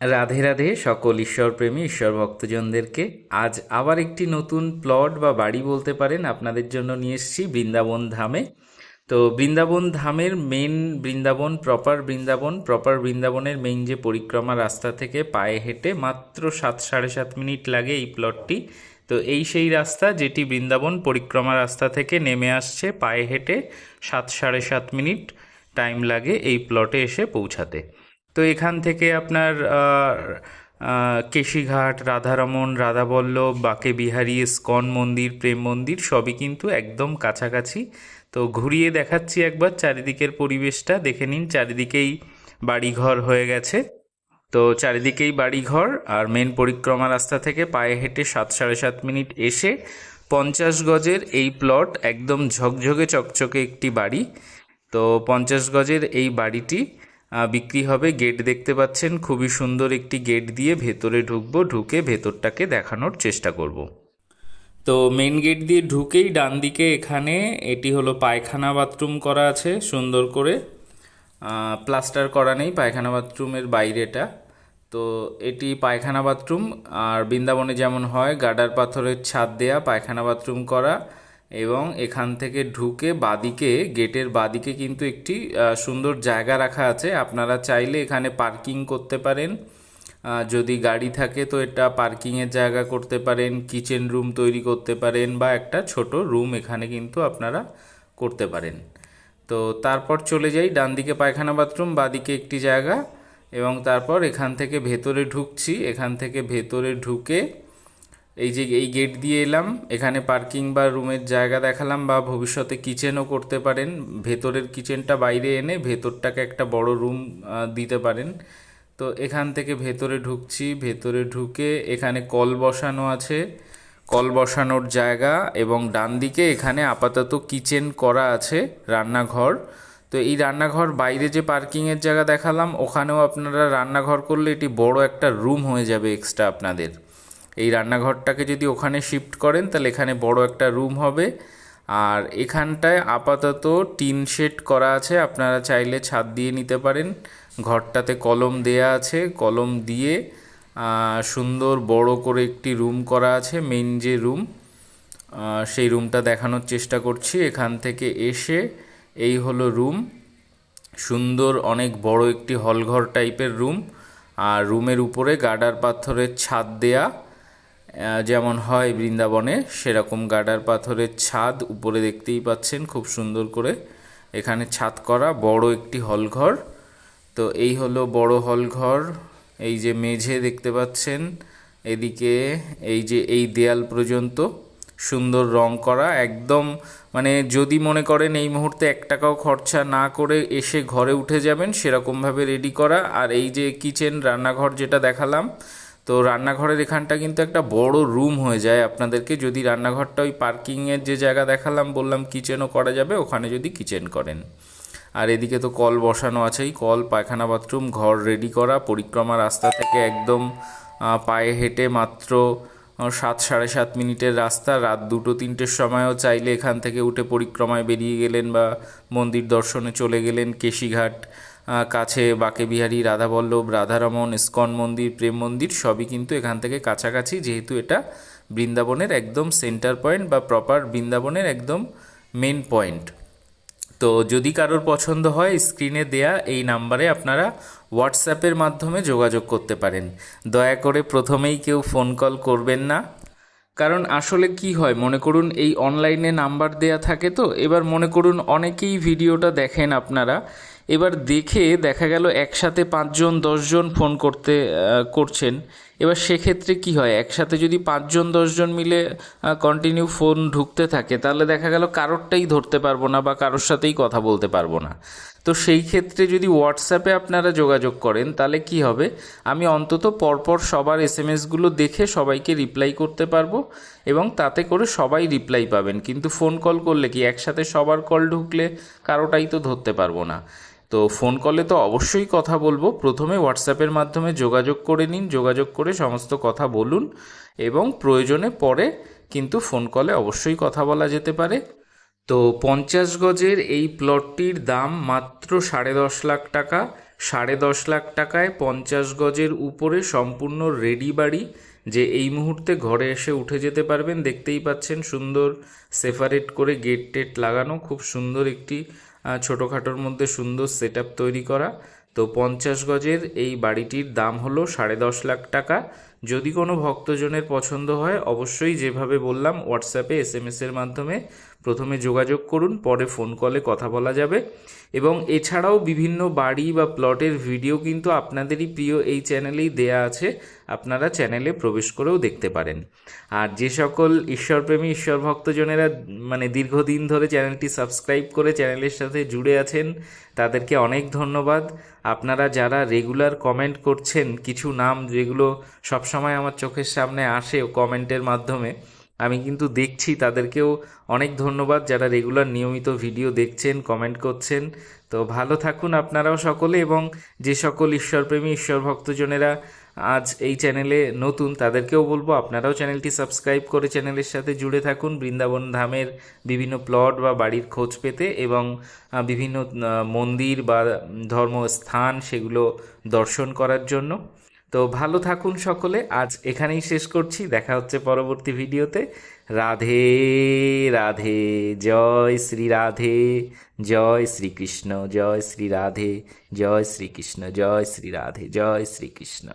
রাধে রাধে, সকল ঈশ্বরপ্রেমী ঈশ্বর ভক্তজনদেরকে আজ আবার একটি নতুন প্লট বা বাড়ি বলতে পারেন, আপনাদের জন্য নিয়ে এসেছি বৃন্দাবন ধামে। তো বৃন্দাবন ধামের main Vrindavan proper Vrindavan proper বৃন্দাবনের মেইন যে পরিক্রমা রাস্তা থেকে পায়ে হেঁটে মাত্র সাত, সাড়ে সাত মিনিট লাগে এই প্লটটি। তো এই সেই রাস্তা যেটি বৃন্দাবন পরিক্রমা রাস্তা থেকে নেমে আসছে পায়ে হেঁটে সাত, সাড়ে সাত মিনিট টাইম লাগে এই প্লটে এসে পৌঁছাতে। তো এখান থেকে আপনার কেশিঘাট, রাধারমন, রাধাবল্লভ বাকে বিহারী স্কন মন্দির, প্রেম মন্দির সবই কিন্তু একদম কাছাকাছি। তো ঘুরিয়ে দেখাচ্ছি একবার চারিদিকের পরিবেশটা, দেখে নিন চারিদিকেই বাড়িঘর হয়ে গেছে। তো চারিদিকেই বাড়িঘর, আর মেন পরিক্রমা রাস্তা থেকে পায়ে হেঁটে সাত সাড়ে সাত মিনিট এসে পঞ্চাশ গজের এই প্লট একদম ঝকঝকে চকচকে একটি বাড়ি। তো পঞ্চাশ গজের এই বাড়িটি বিক্রি হবে। গেট দেখতে পাচ্ছেন, খুবই সুন্দর একটি গেট দিয়ে ভেতরে ঢুকবো, ঢুকে ভেতরটাকে দেখানোর চেষ্টা করব। তো মেন গেট দিয়ে ঢুকেই ডান দিকে এখানে এটি হলো পায়খানা বাথরুম করা আছে, সুন্দর করে। প্লাস্টার করা নেই, পায়খানা বাথরুমের বাইরেটা। তো এটি পায়খানা বাথরুম আর বৃন্দাবনে যেমন হয় গার্ডার পাথরের ছাদ দেয়া, পায়খানা বাথরুম করা। এবং এখান থেকে ঢুকে বাদিকে, গেটের বাদিকে কিন্তু একটি সুন্দর জায়গা রাখা আছে। আপনারা চাইলে এখানে পার্কিং করতে পারেন। যদি গাড়ি থাকে তো এটা পার্কিংয়ের জায়গা করতে পারেন, কিচেন রুম তৈরি করতে পারেন বা একটা ছোট রুম এখানে কিন্তু আপনারা করতে পারেন। তো তারপর চলে যাই ডান দিকে পায়খানা বাথরুম, বাদিকে একটি জায়গা এবং তারপর এখান থেকে ভেতরে ঢুকছি। এখান থেকে ভেতরে ঢুকে এই যে এই গেট দিয়ে এলাম, এখানে পার্কিং বা রুমের জায়গা দেখালাম বা ভবিষ্যতে কিচেনও করতে পারেন। ভেতরের কিচেনটা বাইরে এনে ভেতরটাকে একটা বড় রুম দিতে পারেন। তো এখান থেকে ভেতরে ঢুকছি, ভেতরে ঢুকে এখানে কল বসানো আছে। কল বসানোর জায়গা এবং ডান দিকে এখানে আপাতত কিচেন করা আছে, রান্নাঘর। তো এই রান্নাঘর বাইরে যে পার্কিংয়ের জায়গা দেখালাম, ওখানেও আপনারা রান্নাঘর করলে এটি বড় একটা রুম হয়ে যাবে এক্সট্রা আপনাদের। এই রান্নাঘরটাকে যদি ওখানে শিফট করেন, তাহলে এখানে বড় একটা রুম হবে। আর এখানটায় আপাতত টিন শেড করা আছে, আপনারা চাইলে ছাদ দিয়ে নিতে পারেন। ঘরটাতে কলম দেয়া আছে, কলম দিয়ে সুন্দর বড় করে একটি রুম করা আছে মেন যে রুম সেই রুমটা দেখানোর চেষ্টা করছি। এখান থেকে এসে এই হলো রুম সুন্দর অনেক বড় একটি হলঘর টাইপের রুম আর রুমের উপরে গার্ডার পাথরের ছাদ দেয়া। যেমন হয় বৃন্দাবনে, সেরকম গাডার পাথরের ছাদ উপরে দেখতেই পাচ্ছেন, খুব সুন্দর করে। এখানে ছাদ করা, বড় একটি হলঘর। তো এই হলো বড় হলঘর, এই যে মেঝে দেখতে পাচ্ছেন, এদিকে এই যে এই দেয়াল পর্যন্ত, সুন্দর রং করা, একদম মানে যদি মনে করেন এই মুহূর্তে এক টাকাও খরচা না করে এসে ঘরে উঠে যাবেন, সেরকমভাবে রেডি করা। আর এই যে কিচেন রান্নাঘর যেটা দেখালাম তো রান্নাঘরের এখানটা কিন্তু একটা বড় রুম হয়ে যায় আপনাদেরকে। যদি রান্নাঘরটা ওই পার্কিংয়ের যে জায়গা দেখালাম, বললাম কিচেনও করা যাবে, ওখানে যদি কিচেন করেন। আর এদিকে তো কল বসানো আছেই, কল, পায়খানা বাথরুম ঘর রেডি করা, পরিক্রমা রাস্তা থেকে একদম পায়ে হেঁটে মাত্র সাত, সাড়ে সাত মিনিটের রাস্তা। রাত দুটো, তিনটের সময়ও চাইলে এখান থেকে উঠে পরিক্রমায় বেরিয়ে গেলেন বা মন্দির দর্শনে চলে গেলেন কেশিঘাট। কাছে বাকে বিহারী রাধাবল্লভ, রাধারমন, ইস্কন মন্দির, প্রেম মন্দির, সবই কিন্তু এখান থেকে কাছাকাছি, যেহেতু এটা বৃন্দাবনের একদম সেন্টার পয়েন্ট বা প্রপার বৃন্দাবনের একদম মেন পয়েন্ট তো যদি কারোর পছন্দ হয় স্ক্রিনে দেয়া এই নাম্বারে আপনারা হোয়াটসঅ্যাপের মাধ্যমে যোগাযোগ করতে পারেন। দয়া করে প্রথমেই কেউ ফোন কল করবেন না। কারণ আসলে কি হয়, মনে করুন এই অনলাইনে নাম্বার দেয়া থাকে তো, এবার মনে করুন অনেকেই ভিডিওটা দেখেন আপনারা। এবার দেখে দেখা গেল একসাথে পাঁচজন, দশজন ফোন করতে করছেন। এবার সেক্ষেত্রে কি হয়? একসাথে যদি পাঁচজন, দশজন মিলে কন্টিনিউ ফোন ঢুকতে থাকে, তাহলে দেখা গেল কারোরটাই ধরতে পারব না বা কারোর সাথেই কথা বলতে পারব না। তো সেই ক্ষেত্রে যদি হোয়াটসঅ্যাপে আপনারা যোগাযোগ করেন, তাহলে কি হবে? আমি অন্তত পরপর সবার এস এম এসগুলো দেখে সবাইকে রিপ্লাই করতে পারব এবং তাতে করে সবাই রিপ্লাই পাবেন। কিন্তু ফোন কল করলে কি একসাথে সবার কল ঢুকলে কারোটাই তো ধরতে পারব না। তো ফোন কলে তো অবশ্যই কথা বলব। প্রথমে হোয়াটসঅ্যাপের মাধ্যমে যোগাযোগ করে নিন, যোগাযোগ করে সমস্ত কথা বলুন এবং প্রয়োজনে পরে কিন্তু ফোন কলে অবশ্যই কথা বলা যেতে পারে। তো পঞ্চাশ গজের এই প্লটটির দাম মাত্র সাড়ে দশ লাখ টাকা। সাড়ে দশ লাখ টাকায় পঞ্চাশ গজের উপরে সম্পূর্ণ রেডি বাড়ি যে এই মুহূর্তে ঘরে এসে উঠে যেতে পারবেন। দেখতেই পাচ্ছেন সুন্দর সেপারেট করে গেট টেট লাগানো। খুব সুন্দর একটি ছোটোখাটোর মধ্যে সুন্দর সেট তৈরি করা। তো পঞ্চাশ গজের এই বাড়িটির দাম হলো সাড়ে দশ লাখ টাকা। যদি কোনো ভক্তজনের পছন্দ হয়, অবশ্যই যেভাবে বললাম হোয়াটসঅ্যাপে এস এম এসের মাধ্যমে প্রথমে যোগাযোগ করুন, পরে ফোন কলে কথা বলা যাবে। এবং এছাড়াও বিভিন্ন বাড়ি বা প্লটের ভিডিও কিন্তু আপনাদেরই প্রিয় এই চ্যানেলেই দেয়া আছে। আপনারা চ্যানেলে প্রবেশ করেও দেখতে পারেন। আর যে সকল ঈশ্বরপ্রেমী, ঈশ্বর ভক্তজনেরা মানে দীর্ঘদিন ধরে চ্যানেলটি সাবস্ক্রাইব করে চ্যানেলের সাথে জুড়ে আছেন, তাদেরকে অনেক ধন্যবাদ। আপনারা যারা রেগুলার কমেন্ট করছেন, কিছু নাম যেগুলো সবসময় আমার চোখের সামনে আসে কমেন্টের মাধ্যমে আমি কিন্তু দেখছি, তাদেরকেও অনেক ধন্যবাদ যারা রেগুলার নিয়মিত ভিডিও দেখছেন কমেন্ট করছেন। তো ভালো থাকুন আপনারাও সকলে এবং যে সকল ঈশ্বরপ্রেমী, ঈশ্বর ভক্তজনেরা আজ এই চ্যানেলে নতুন, তাদেরকেও বলব আপনারাও চ্যানেলটি সাবস্ক্রাইব করে চ্যানেলের সাথে জুড়ে থাকুন। বৃন্দাবন ধামের বিভিন্ন প্লট বা বাড়ির খোঁজ পেতে এবং বিভিন্ন মন্দির বা ধর্মস্থান সেগুলো দর্শন করার জন্য। তো ভালো থাকুন সকলে, আজ এখানেই শেষ করছি, দেখা হচ্ছে পরবর্তী ভিডিওতে। রাধে রাধে, জয় শ্রী রাধে, জয় শ্রীকৃষ্ণ, জয় শ্রী রাধে, জয় শ্রীকৃষ্ণ, জয় শ্রী রাধে, জয় শ্রীকৃষ্ণ।